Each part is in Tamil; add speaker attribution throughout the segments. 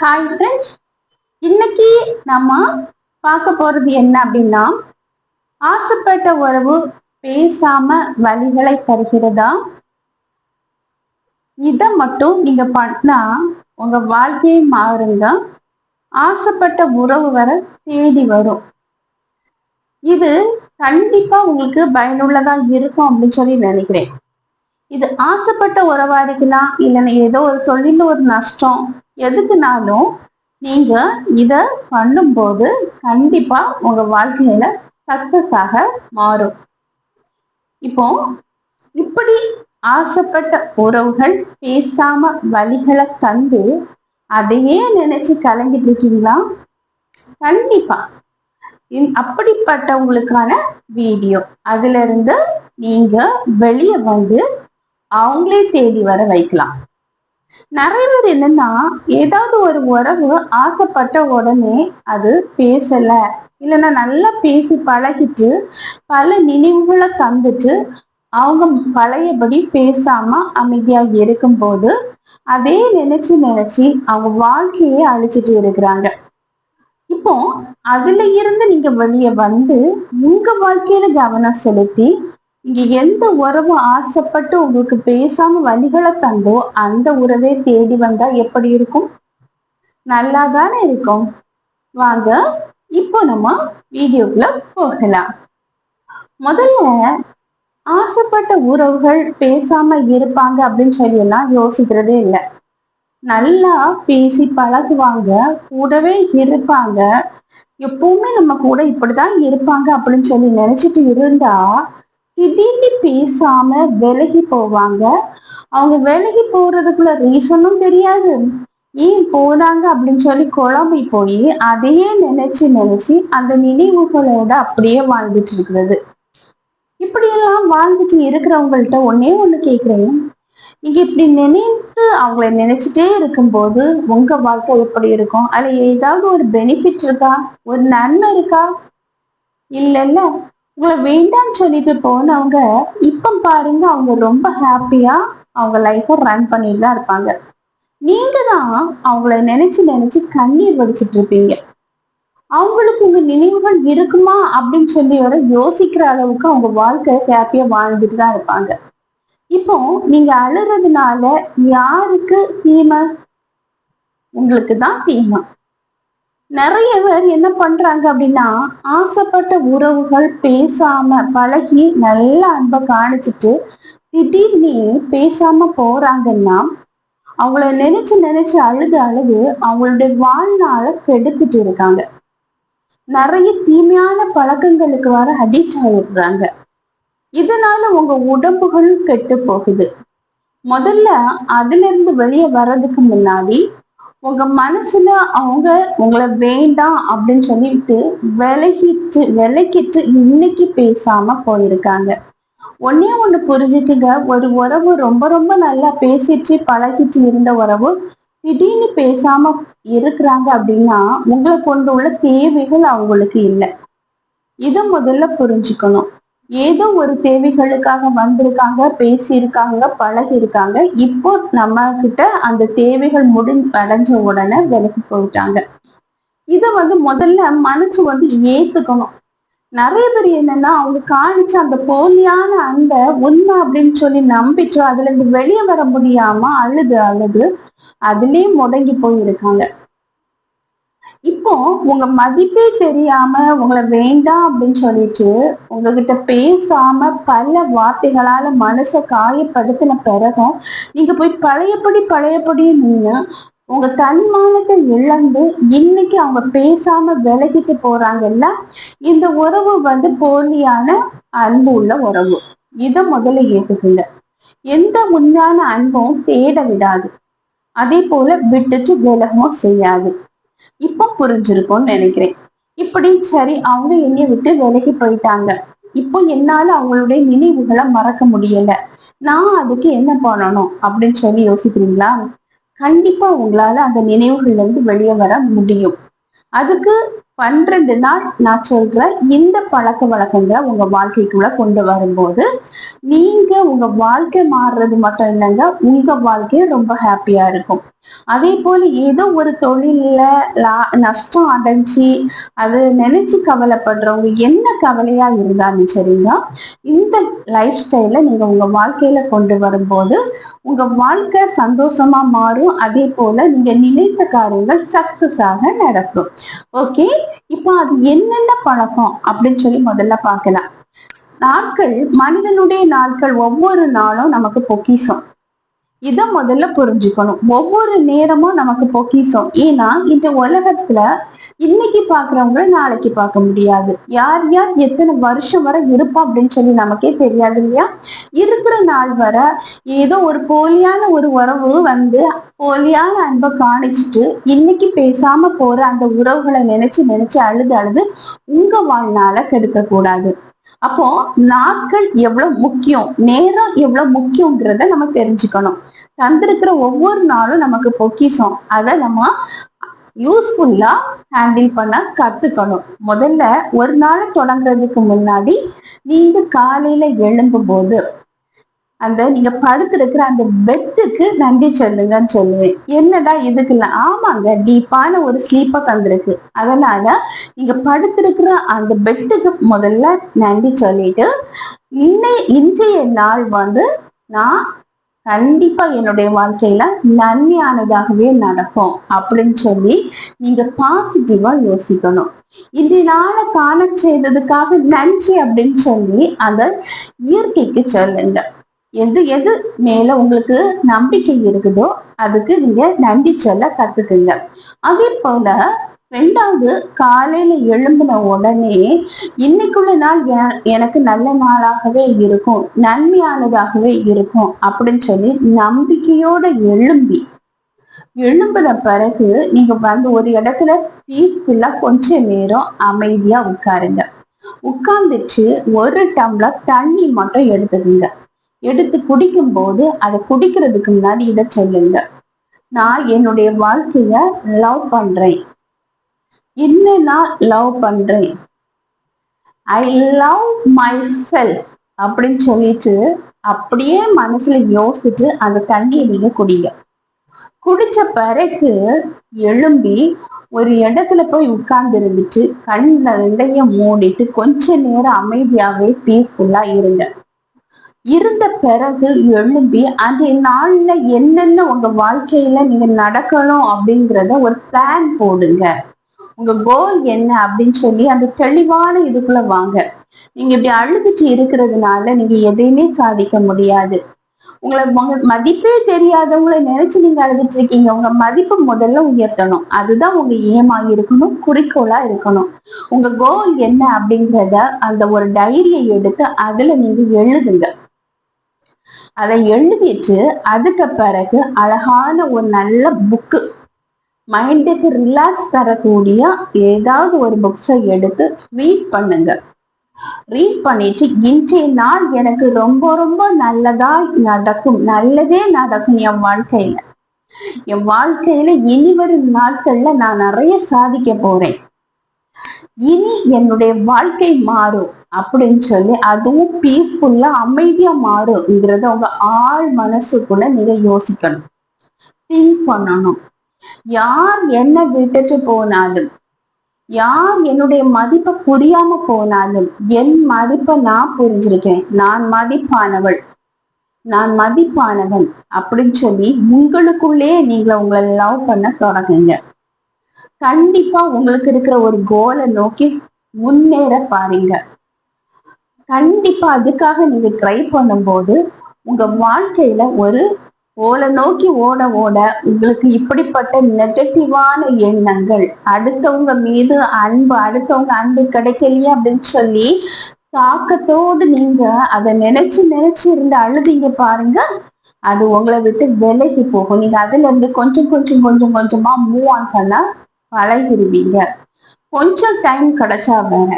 Speaker 1: ஹாய் ஃப்ரெண்ட்ஸ் இன்னைக்கு நம்ம பார்க்க போறது என்ன அப்படின்னா ஆசைப்பட்ட உறவு பேசாம வழிகளை தருகிறதா? இதை மட்டும் நீங்க பண்ணா உங்க வாழ்க்கையை மாறுங்க. ஆசைப்பட்ட உறவு வர தேடி வரும். இது கண்டிப்பா உங்களுக்கு பயனுள்ளதா இருக்கும் அப்படின்னு சொல்லி நினைக்கிறேன். இது ஆசைப்பட்ட உறவா இருக்கலாம் இல்லைன்னா ஏதோ ஒரு தொழில ஒரு நஷ்டம் எதுக்குனாலும் நீங்க இத பண்ணும்போது கண்டிப்பா உங்க வாழ்க்கையில சக்சஸ் ஆக மாறும். இப்போ இப்படி ஆசைப்பட்ட உறவுகள் பேசாம வழிகளை தந்து அதையே நினைச்சு கலங்கிட்டு இருக்கீங்களா? கண்டிப்பா. அப்படிப்பட்டவங்களுக்கான வீடியோ. அதுல இருந்து நீங்க வெளியே வந்து அவங்களே தேடி வர வைக்கலாம். நிறைய பேர் என்னன்னா ஏதாவது ஒரு உறவு ஆசைப்பட்ட உடனே அது பேசல. இல்லைன்னா நல்லா பேசி பழகிட்டு பல நினைவுகளை தந்துட்டு அவங்க பழையபடி பேசாம அமைதியா இருக்கும்போது அதே நினைச்சு நினைச்சு அவங்க வாழ்க்கையே அழிச்சிட்டு இருக்கிறாங்க. இப்போ அதுல இருந்து நீங்க வெளியே வந்து உங்க வாழ்க்கையில கவனம் செலுத்தி இங்க எந்த உறவு ஆசைப்பட்டு உங்களுக்கு பேசாம வழிகளை தந்தோ அந்த உறவே தேடி வந்தா எப்படி இருக்கும்? நல்லா தானே இருக்கும். வாங்க இப்போ நம்ம வீடியோக்குள்ள போகலாம். முதல்ல ஆசைப்பட்ட உறவுகள் பேசாம இருப்பாங்க அப்படின்னு சொல்லி எல்லாம் யோசிக்கிறதே இல்லை. நல்லா பேசி பழகுவாங்க கூடவே இருப்பாங்க. எப்பவுமே நம்ம கூட இப்படிதான் இருப்பாங்க அப்படின்னு சொல்லி நினைச்சிட்டு இருந்தா திடீர்னு பேசாம விலகி போவாங்க. அவங்க விலகி போறதுக்குள்ள ரீசனும் தெரியாது. ஏன் போனாங்க அப்படின்னு சொல்லி குழம்பி போய் அதையே நினைச்சு நினைச்சு அந்த நினைவுகளோட அப்படியே வாழ்ந்துட்டு இருக்கிறது. இப்படியெல்லாம் வாழ்ந்துட்டு இருக்கிறவங்கள்ட்ட ஒன்னே ஒண்ணு கேக்குறேன். நீங்க இப்படி நினைத்து அவங்கள நினைச்சிட்டே இருக்கும்போது உங்க வாழ்க்கை எப்படி இருக்கும்? அதுல ஏதாவது ஒரு பெனிஃபிட் இருக்கா? ஒரு நன்மை இருக்கா? இல்லைல்ல. உங்களை வேண்டாம்னு சொல்லிட்டு போனவங்க இப்ப பாருங்க அவங்க ரொம்ப ஹாப்பியா அவங்க லைஃப ரன் பண்ணிட்டு தான் இருப்பாங்க. நீங்க தான் அவங்கள நினைச்சு நினைச்சு கண்ணீர் வடிச்சிட்டு இருப்பீங்க. அவங்களுக்கு உங்க நினைவுகள் இருக்குமா அப்படின்னு சொல்லி வர யோசிக்கிற அளவுக்கு அவங்க வாழ்க்கை ஹாப்பியா வாழ்ந்துட்டு தான் இருப்பாங்க. இப்போ நீங்க அழுறதுனால யாருக்கு தீமை? உங்களுக்கு தான் தீமை. நிறைய பேர் என்ன பண்றாங்க அப்படின்னா ஆசைப்பட்ட உறவுகள் பேசாம பழகி நல்ல அன்பை காணிச்சிட்டு திடீர்னு பேசாம போறாங்கன்னா அவங்கள நினைச்சு நினைச்சு அழுது அழுது அவங்களுடைய வாழ்நாள கெடுத்துட்டு இருக்காங்க. நிறைய தீமையான பழக்கங்களுக்கு வர அடிக்ட் ஆகிடுறாங்க இதனால உங்க உடம்புகளும் கெட்டு போகுது. முதல்ல அதுல இருந்து வெளியே வர்றதுக்கு முன்னாடி உங்க மனசுல அவங்க உங்களை வேண்டாம் அப்படின்னு சொல்லிட்டு விலகிட்டு விலகிட்டு இன்னைக்கு பேசாம போயிருக்காங்க. ஒன்னே ஒண்ணு புரிஞ்சுக்குங்க. ஒரு உறவு ரொம்ப ரொம்ப நல்லா பேசிட்டு பழகிட்டு இருந்த உறவு திடீர்னு பேசாம இருக்கிறாங்க அப்படின்னா உங்களை கொண்டு உள்ள தேவைகள் அவங்களுக்கு இல்லை. இதை முதல்ல புரிஞ்சுக்கணும். ஏதோ ஒரு தேவைகளுக்காக வந்திருக்காங்க பேசியிருக்காங்க பழகி இருக்காங்க இப்போ நம்ம கிட்ட அந்த தேவைகள் முடிஞ்சு அடைஞ்ச உடனே விலகி போயிட்டாங்க. இதை வந்து முதல்ல மனசு வந்து ஏத்துக்கணும். நிறைய பேர் என்னன்னா அவங்க காணிச்ச அந்த போலியான அன்பை உண்மை அப்படின்னு சொல்லி நம்பிட்டு அதுல இருந்து வெளியே வர முடியாம அழுது அழுது அதுலயும் முடங்கி போயிருக்காங்க. இப்போ உங்க மதிப்பே தெரியாம உங்களை வேண்டாம் அப்படின்னு சொல்லிட்டு உங்ககிட்ட பேசாம பல வார்த்தைகளால மனசை காயப்படுத்தின பிறகும் நீங்க போய் பழையபடி பழையபடி நின்று உங்க தன்மானத்தை இழந்து இன்னைக்கு அவங்க பேசாம விலகிட்டு போறாங்கல்ல இந்த உறவு வந்து போலியான அன்பு உள்ள உறவு. இதை முதல்ல ஏத்துக்குங்க. எந்த உண்மையான அன்பும் தேட விடாது. அதே போல விட்டுட்டு விலகவும் செய்யாது. இப்போ புரிஞ்சிருக்கும்னு நினைக்கிறேன். இப்படி சரி அவங்க என்னை விட்டு விலகி போயிட்டாங்க. இப்போ என்னால அவங்களுடைய நினைவுகளை மறக்க முடியல. நான் அதுக்கு என்ன பண்ணணும் அப்படின்னு சொல்லி யோசிக்கிறீங்களா? கண்டிப்பா உங்களால அந்த நினைவுகள்ல இருந்து வெளியே வர முடியும். அதுக்கு பன்னிரண்டு நாள் நான் சொல்ற இந்த பழக்க வழக்கங்களை உங்க வாழ்க்கைக்குள்ள கொண்டு வரும்போது நீங்க உங்க வாழ்க்கை மாறுறது மட்டும் இல்லைங்க உங்க வாழ்க்கை ரொம்ப ஹாப்பியா இருக்கும். அதே போல ஏதோ ஒரு தொழில்ல நஷ்டம் அடைஞ்சி அது நினைச்சு கவலைப்படுறவங்க என்ன கவலையா இருந்தாலும் சரிங்க இந்த லைஃப் ஸ்டைல நீங்க உங்க வாழ்க்கையில கொண்டு வரும்போது உங்க வாழ்க்கை சந்தோஷமா மாறும். அதே போல நீங்க நினைத்த காரியங்கள் சக்சஸ் ஆக நடக்கும். ஓகே இப்போ அது என்னென்ன பழக்கம் அப்படின்னு சொல்லி முதல்ல பார்க்கலாம். நாட்கள் மனிதனுடைய நாட்கள் ஒவ்வொரு நாளும் நமக்கு பொக்கிசம் இதை முதல்ல புரிஞ்சுக்கணும். ஒவ்வொரு நேரமும் நமக்கு பொக்கிசம் ஏன்னா இந்த உலகத்துல இன்னைக்கு பாக்குறவங்கள நாளைக்கு பார்க்க முடியாது. யார் யார் எத்தனை வருஷம் வரை இருப்பா அப்படின்னு சொல்லி நமக்கே தெரியாது இல்லையா? இருக்கிற நாள் வர ஏதோ ஒரு போலியான ஒரு உறவு வந்து போலியான அன்பை காணிச்சிட்டு இன்னைக்கு பேசாம போற அந்த உறவுகளை நினைச்சு நினைச்சு அழுது அழுது உங்க வாழ்நாள கெடுக்க கூடாது அப்போ நாட்கள் எவ்வளவு முக்கியம் நேரம் எவ்வளவு முக்கியங்கிறத நம்ம தெரிஞ்சுக்கணும். தந்திருக்கிற ஒவ்வொரு நாளும் நமக்கு பொக்கிசம் அதை நம்ம யூஸ்ஃபுல்லா ஹேண்டில் பண்ண கத்துக்கணும். முதல்ல ஒரு நாள் தொடங்குறதுக்கு முன்னாடி நீங்க காலையில எழும்பும் போது அந்த நீங்க படுத்திருக்கிற அந்த பெட்டுக்கு நன்றி சொல்லுங்கன்னு சொல்லுவேன். என்னடா இதுக்கு ஆமாங்க டீப்பான ஒரு ஸ்லீப்ப தந்திருக்கு. அதனால நீங்க படுத்திருக்கிற அந்த பெட்டுக்கு முதல்ல நன்றி சொல்லிட்டு இன்னை இன்றைய நாள் வந்து நான் கண்டிப்பா என்னுடைய வாழ்க்கையில நன்மையானதாகவே நடக்கும் அப்படின்னு சொல்லி நீங்க பாசிட்டிவா யோசிக்கணும். இதனால காண செய்ததுக்காக நன்றி அப்படின்னு சொல்லி அதை இயற்கைக்கு சொல்லுங்க. எது எது மேல உங்களுக்கு நம்பிக்கை இருக்குதோ அதுக்கு நீங்க நன்றி சொல்ல கத்துக்குங்க. அதே போல ரெண்டாவது காலையில எழும்பின உடனே இன்னைக்குள்ள நாள் எனக்கு நல்ல நாளாகவே இருக்கும் நன்மையானதாகவே இருக்கும் அப்படின்னு சொல்லி நம்பிக்கையோட எழும்பி. எழும்புன பிறகு நீங்க வந்து ஒரு இடத்துல பீஸ்ஃபுல்லா கொஞ்ச நேரம் அமைதியா உட்காருங்க. உட்கார்ந்துச்சு ஒரு டம்ளர் தண்ணி மட்டும் எடுத்துக்கோங்க. எடுத்து குடிக்கும் போது அதை குடிக்கிறதுக்கு முன்னாடி இதை சொல்லுங்க. நான் என்னுடைய வாழ்க்கைய லவ் பண்றேன். என்ன நான் லவ் பண்றேன். ஐ லவ் மை செல்ஃப் அப்படின்னு சொல்லிட்டு அப்படியே மனசுல யோசிச்சுட்டு அந்த தண்ணியை நீங்க குடிங்க. குடிச்ச பிறகு எழும்பி ஒரு இடத்துல போய் உட்கார்ந்து இருந்துச்சு கண் ரெண்டையும் மூடிட்டு கொஞ்ச நேரம் அமைதியாவே பீஸ்ஃபுல்லா இருங்க. இருந்த பிறகு எழும்பி அந்த நாள்ல என்னென்ன உங்க வாழ்க்கையில நீங்க நடக்கணும் அப்படிங்கிறத ஒரு பிளான் போடுங்க. உங்க கோல் என்ன அப்படின்னு சொல்லி அந்த தெளிவான இதுக்குள்ள வாங்க. நீங்க இப்படி அழுதுட்டு இருக்கிறதுனால நீங்க எதையுமே சாதிக்க முடியாது. உங்களை உங்க மதிப்பே தெரியாதவங்களை நினைச்சு நீங்க அழுதுட்டு இருக்கீங்க. உங்க மதிப்பு முதல்ல உயர்த்தணும். அதுதான் உங்க ஏமா இருக்கணும் குறிக்கோளா இருக்கணும். உங்க கோல் என்ன அப்படிங்கிறத அந்த ஒரு டைரியை எடுத்து அதுல நீங்க எழுதுங்க. அதை எழுதிட்டு அதுக்கு பிறகு அழகான ஒரு நல்ல புக்கு மைண்டுக்கு ரிலாக்ஸ் தரக்கூடிய ஏதாவது ஒரு புக்ஸை எடுத்து ரீட் பண்ணுங்க. ரீட் பண்ணிட்டு இன்றைய நாள் எனக்கு ரொம்ப ரொம்ப நல்லதா நடக்கும் நல்லதே நடக்கும் என் வாழ்க்கையில. என் வாழ்க்கையில இனி வரும் நாட்கள்ல நான் நிறைய சாதிக்க போறேன். இனி என்னுடைய வாழ்க்கை மாறும் அப்படின்னு சொல்லி அதுவும் பீஸ்ஃபுல்லா அமைதியா மாறுங்கிறத உங்க ஆள் மனசுக்குள்ள நீங்க யோசிக்கணும். திங்க் பண்ணணும். யார் என்ன விட்டுட்டு போனாலும் யார் என்னுடைய மதிப்பை புரியாம போனாலும் என் மதிப்பை நான் புரிஞ்சிருக்கேன். நான் மதிப்பானவள். நான் மதிப்பானவன் அப்படின்னு சொல்லி உங்களுக்குள்ளே நீங்க உங்களை லவ் பண்ண தொடங்குங்க. கண்டிப்பா உங்களுக்கு இருக்கிற ஒரு கோலை நோக்கி முன்னேற பாருங்க. கண்டிப்பா அதுக்காக நீங்க ட்ரை பண்ணும்போது உங்க வாழ்க்கையில ஒரு ஓலை நோக்கி ஓட ஓட உங்களுக்கு இப்படிப்பட்ட நெகட்டிவான எண்ணங்கள் அடுத்தவங்க மீது அன்பு அடுத்தவங்க அன்பு கிடைக்கலையே அப்படின்னு சொல்லி தாக்கத்தோடு நீங்க அதை நினைச்சு நினைச்சு இருந்து அழுதிங்க பாருங்க. அது உங்களை விட்டு விலைக்கு போகும். நீங்க அதுல இருந்து கொஞ்சம் கொஞ்சம் கொஞ்சம் கொஞ்சமா மூவ் ஆன் பண்ணா பழகிருவீங்க கொஞ்சம் டைம் கிடைச்சா வேற.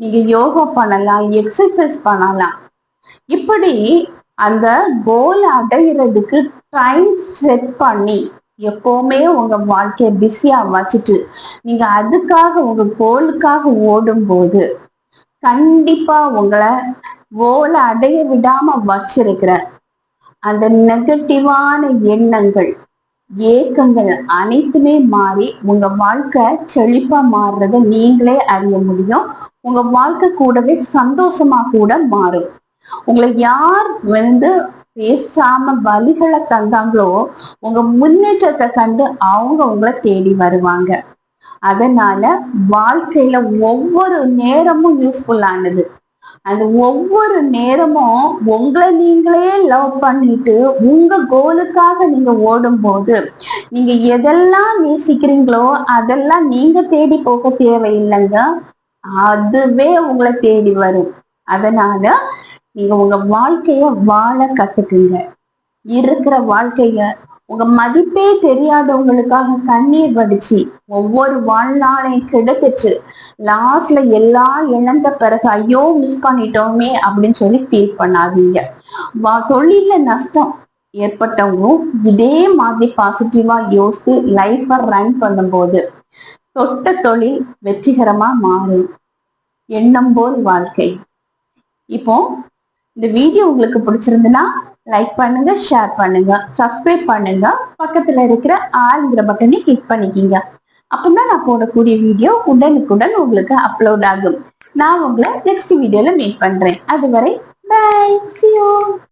Speaker 1: நீங்க யோகா பண்ணலாம் எக்ஸசைஸ் பண்ணலாம். இப்படி அந்த கோல் அடைகிறதுக்கு டைம் செட் பண்ணி எப்பவுமே உங்க வாழ்க்கைய பிஸியா வச்சுட்டு நீங்க அதுக்காக உங்க கோலுக்காக ஓடும் போது கண்டிப்பா உங்களை கோலை அடைய விடாம வச்சிருக்கிற அந்த நெகட்டிவான எண்ணங்கள் ஏக்கங்கள் அனைத்துமே மாறி உங்க வாழ்க்கை செழிப்பா மாறுறத நீங்களே அறிய முடியும். உங்க வாழ்க்கை கூடவே சந்தோஷமா கூட மாறும். உங்களை யார் வந்து பேசாம வழிகளை தந்தாங்களோ உங்க முன்னேற்றத்தை கண்டு அவங்க உங்களை தேடி வருவாங்க. அதனால வாழ்க்கையில ஒவ்வொரு நேரமும் யூஸ்ஃபுல்லானது அந்த ஒவ்வொரு நேரமும் உங்களை நீங்களே லவ் பண்ணிட்டு உங்க கோலுக்காக நீங்க ஓடும் போது நீங்க எதெல்லாம் நேசிக்கிறீங்களோ அதெல்லாம் நீங்க தேடி போக தேவையில்லைங்க. அதுவே உங்களை தேடி வரும். அதனால நீங்க உங்க வாழ்க்கைய வாழ கத்துக்குங்க. இருக்கிற வாழ்க்கைய உங்க மதிப்பே தெரியாதவங்களுக்காக கண்ணீர் வடிச்சு ஒவ்வொரு வாழ்நாளையும் கிடைச்சிச்சு லாஸ்ட்ல எல்லாம் இழந்த பிறகு ஐயோ மிஸ் பண்ணிட்டோமே அப்படின்னு சொல்லி ஃபீல் பண்ணாதீங்க. வா தொழில நஷ்டம் ஏற்பட்டவங்களும் இதே மாதிரி பாசிட்டிவா யோசித்து லைஃபை ரன் பண்ணும்போது தொட்ட தொழில் வெற்றிகரமா மாறும். எண்ணம் போல் வாழ்க்கை. இப்போ இந்த வீடியோ உங்களுக்கு பிடிச்சிருந்துன்னா லைக் பண்ணுங்க ஷேர் பண்ணுங்க சப்ஸ்கிரைப் பண்ணுங்க. பக்கத்துல இருக்கிற ஆளுங்கிற பட்டனை கிளிக் பண்ணிக்கிங்க. அப்பதான் நான் போடக்கூடிய வீடியோ உடனுக்குடன் உங்களுக்கு அப்லோட் ஆகும். நான் உங்களை நெக்ஸ்ட் வீடியோல மீட் பண்றேன். அதுவரை பை சி யூ